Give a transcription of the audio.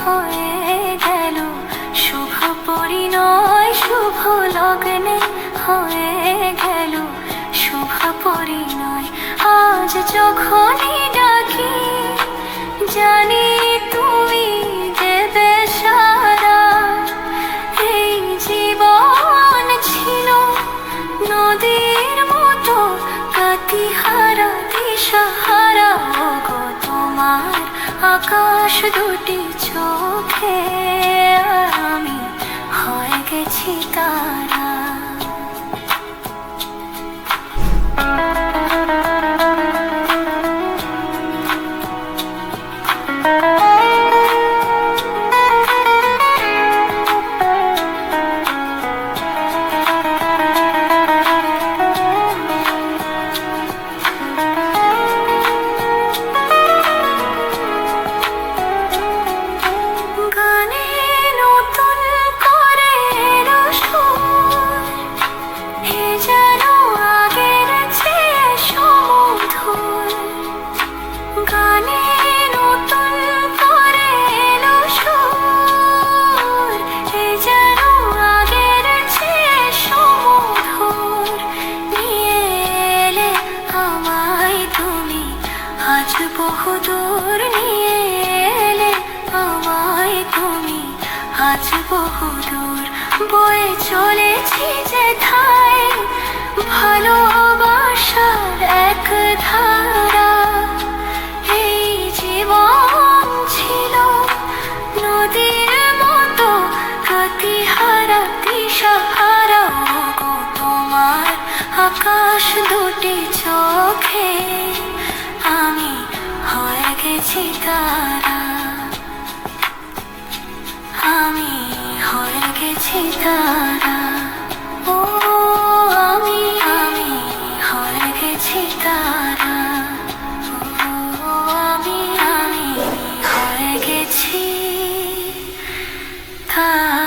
হয়ে গেল। শুভ পরিণয়, শুভ লগ্নে হয়ে গেল। শুভ পরিণয়, আজ যখনই ডাকি, জানি তুমি দেবে সারা। এই জীবন ছিল নদীর মতো ওগো তোমার আকাশ দুটি চোখে আজ বহুদূর বয়ে চলেছি যে ধায়। ভালোবাসার এক ধারা। এই জীবন ছিল নদীর মতো গতিহারা দিশাহারা তোমার আকাশ দুটি আছি তারা। ও আমি আমি হয়ে গেছি তারা। ও আমি আমি হয়ে গেছি তারা।